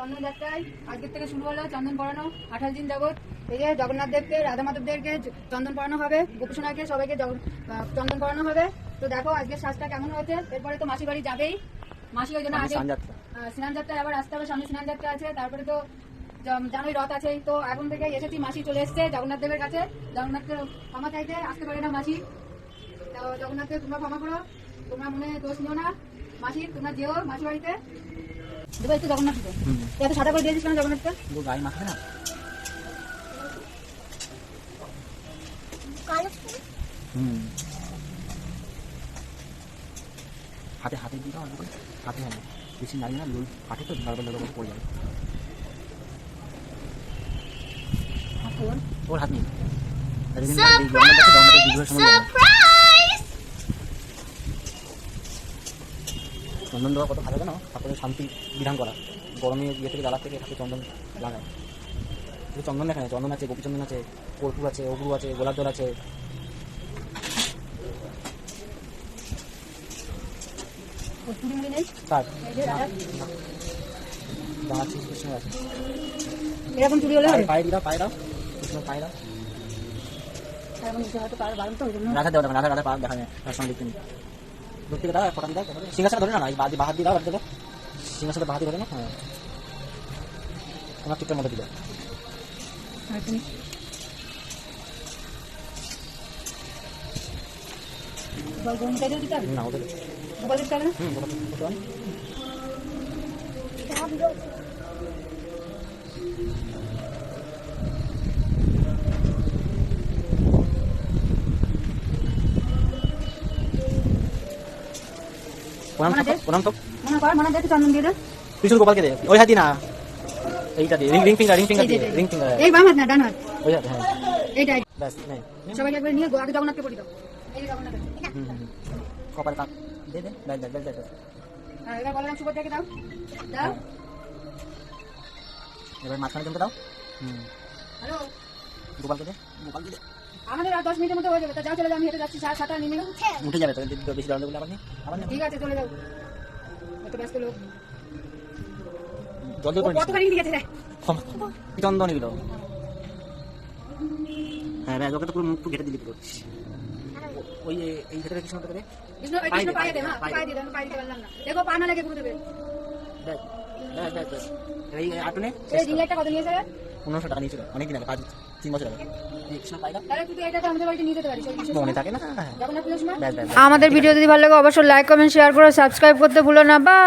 চন্দন যাত্রায় আজকের থেকে শুরু হলো চন্দন পড়ানো আঠাশ দিন যাবত এই যে জগন্নাথ দেবকে রাধা মাধবদেরকে চন্দন পড়ানো হবে গোপীসোনাকে সবাইকে চন্দন পড়ানো হবে। তো দেখো আজকের সাজটা কেমন হয়েছে। এরপরে তো মাসি বাড়ি যাবেই। মাসি ওই জন্য আগে স্নান যাত্রায় আবার আসতে হবে সামনে স্নান যাত্রা আছে। তারপরে তো জানোই রথ আছে তো এখন থেকে এসেছি মাসি চলে এসেছে জগন্নাথ দেবের কাছে। জগন্নাথকে ক্ষমা চাইতে আসতে পারে না মাসি। তো জগন্নাথকে তোমরা ক্ষমা করো। তোমরা মনে দোষ নিও না। মাসি তোমরা যেও মাসি বাড়িতে। দেবো একটু জগন্নাথকে। হুম। এত সাদা করে দিয়েছিস কেন জগন্নাথকে? গায়ে মাখবে না? হুম। হাতে হাতে দিয়ে দাও অল্প হাতে হবে। বেশি নাড়ি না লোল হাতে তো লড়বড় লড়বড় পড়ে যাবে। ওর হাত নেই এতদিন ধরে এই জগন্নাথ দেখে জগন্নাথের বিগ্রহের সম্বন্ধে জানে। চন্দন দেওয়া কত ভালো জানো? ঠাকুরের শান্তি বিধান করা। গরমে ইয়ে থেকে জ্বালা থেকে ঠাকুর চন্দন লাগায়। শুধু চন্দন এখানে চন্দন আছে গোপীচন্দন আছে কর্পূর আছে অগ্রু আছে গোলাপ জল আছে। এরকম চুড়ি হলে পায়ে- দাও। কৃষ্ণ দাও। রাধা দেওয়া রাধা রাধা পা দেখা যায় তার সঙ্গে থেকে দাও ফটা দিয়ে দাও সিংহাসনে ধরে না এই বাদি বাহাত দিয়ে দাও বাড়িতে সিংহাসনে বাহাত ধরে না হ্যাঁ। তোমার চিত্রের মধ্যে দিলে। না ওদের হুম প্রণাম। প্রণাম তো মনে কর মনে দেখে চন্দন দিয়ে দে। তুই শুধু গোপালকে দে? ওই হাত না। এইটা দিয়ে ring ring finger ring finger এই যে, দিয়ে এই যে। Ring finger. এই বাম হাত না ডান হাত। ওই হাত হ্যাঁ। এইটা ব্যাস নেই। সবাইকে একবার নিয়ে আগে জগন্নাথকে পড়ি দাও। এই জগন্নাথ। কপাল দে দে ব্যাস ব্যাস ব্যাস ব্যাস আর এবার বললাম দাও। দাও। এবার মাঝখানে জমতে দাও। হুম। হ্যালো। গোপালকে দে গোপালকে দে। আমাদের আর দশ মিনিটের মধ্যে হয়ে যাবে। তা যাও চলে যাও আমি হেঁটে যাচ্ছি। সাড়ে সাতটা নিয়ে নিলাম উঠে যাবে তো বেশি দরজা আবার আবার ঠিক আছে চলে যাও। এত ব্যস্ত লোক। জল জল করে কতখানি লিখেছে রে? ক্ষমা ক্ষমা। কি চন্দন এগুলো? হ্যাঁ ব্যাস ওকে তো পুরো মুখ পুরো ঘেটে দিলি পুরো। ওই এই ভেতরে কিছু করে বিষ্ণু এই বিষ্ণু পায়ে দে পায়ে পায়ে দে আমি পায়ে দিতে পারলাম না। দেখো পা না লাগে গুরুদেবের ব্যাস ব্যাস ব্যাস ব্যাস এই আটনে এই রিং লাইটটা কত নিয়েছে পনেরোশো টাকা নিয়েছিল অনেকদিন আগে পাঁচ তিন বছর আগে। আমাদের ভিডিও যদি ভালো লাগে অবশ্যই লাইক কমেন্ট শেয়ার করে সাবস্ক্রাইব করতে ভুলো না বা